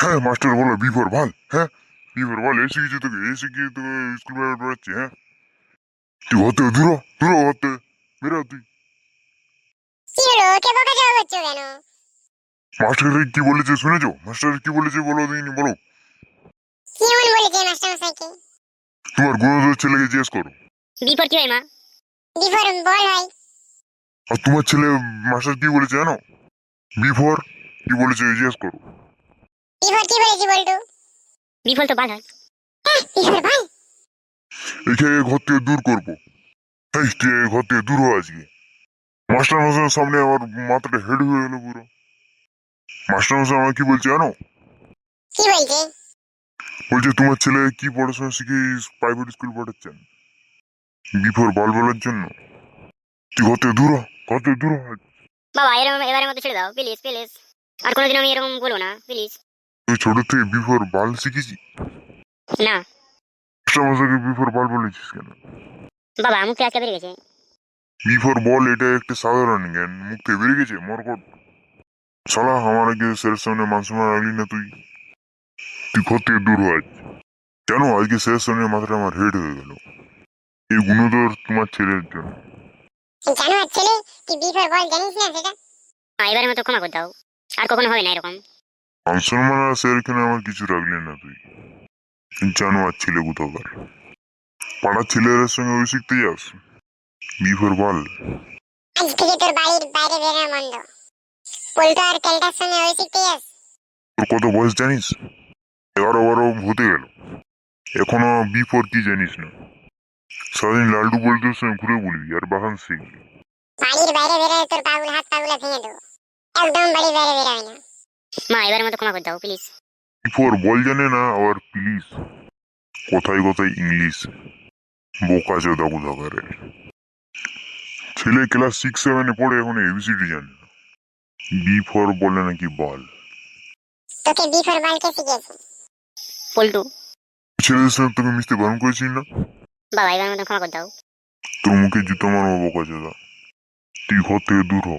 হ্যাঁ মাস্টার বলো বিফোর ভালো হ্যাঁ? বিফোর ভালো এসে গেছে তোকে এসে গিয়ে তোকে স্কুল ব্যাগ পড়াচ্ছে হ্যাঁ? তুই হতে দূর দূর হতে বেরো তুই। মাস্টার কি বলেছে শুনেছো? মাস্টার কি বলেছে বলো দিনি বলো। তোমার গুণধর ছেলেকে জিজ্ঞেস করো। বিফোর কি হয় মা? বিফোর বল হয় আর তোমার ছেলে মাস্টার কি বলেছে জানো? বিফোর কি বলেছে জিজ্ঞেস করো। বিফোর কি বলেছি বলটু বিফল তো বাল হয় হ্যাঁ বিফোর বল একে ঘর থেকে দূর করব। এই তুই এই ঘর থেকে দূর হ আজকে। মাস্টার মশাইয়ের সামনে আমার মাথাটা হেড হয়ে গেল পুরো। মাস্টার মশাই আমার কি বলছে জানো? কি বলছে? বলছে তোমার ছেলে কি পড়াশোনা শিখে প্রাইভেট স্কুল পাঠাচ্ছেন? বিফোর বল বলার জন্য। তুই ঘর থেকে দূর হ, ঘর থেকে দূর হ। বাবা এরকম এবারের মতো ছেড়ে দাও। প্লিজ প্লিজ আর কোনোদিন আমি এরকম বলব না। প্লিজ তুই ছোট থেকে বিফোর বাল শিখেছি না। মশাইকে বিফোর বাল বলেছিস কেন? বাবা মুখ আজকে বেরিয়ে গেছে। বিফোর বল এটা একটা সাধারণ জ্ঞান। মুখ থেকে বেরিয়ে গেছে? মরকট। সালা আমার আগে স্যারের সামনে মান সম্মান রাখলি না তুই? তুই ঘর থেকে দূর হয় কেন? আজকে স্যারের সামনে মাথাটা আমার হেড হয়ে গেল। এই গুণধর তোমার ছেলের জন্য। জানোয়ার ছেলে? তুই বিফোর বল জানিস না সেটা? মা এবারের মতো ক্ষমা করে দাও। আর কখনো হবে না এরকম। মান সম্মান আর এখানে আমার কিছু রাখলি না তুই। জানোয়ার ছেলে কোথাকার পাড়ার ছেলেদের সঙ্গে ওই শিখতে যাস। Before ball. আজ থেকে তোর বাড়ির বাইরে বেরোনো বন্ধ পল্টু আর কেলটার সঙ্গে ওই শিখতে যাস। তোর কত বয়স জানিস? এগারো বারো হতে গেল। এখনও বি ফোর কি জানিস না। সারাদিন লাল্ডু বল্টুর সঙ্গে ঘুরে বলবি আর বাগান শিখবি। বাড়ির বাইরে বেরোলে তোর পাগুল হাত পাগুলা ভেঙে দেবো। একদম বাড়ির বাইরে বেরোয় না। মা এবারের মতো ক্ষমা করে দাও প্লিজ বি ফোর বল জানে না আবার প্লিজ কোথায় কোথায় ইংলিশ। বোকা চোদা কোথাকারের ছেলে ক্লাস সিক্স সেভেনে পড়ে এখন এবিসিডি জানে না। বি ফোর বলে নাকি বল। তোকে বিফোর বলকে শিখিয়েছে? পল্টু। ছেলেদের সঙ্গে তোকে মিশতে বারণ করেছিস না? বাবা এবারের মতো ক্ষমা করে দাও। তোর মুখে জুতো মারবো বোকা চোদা তুই ঘর থেকে দূর হ।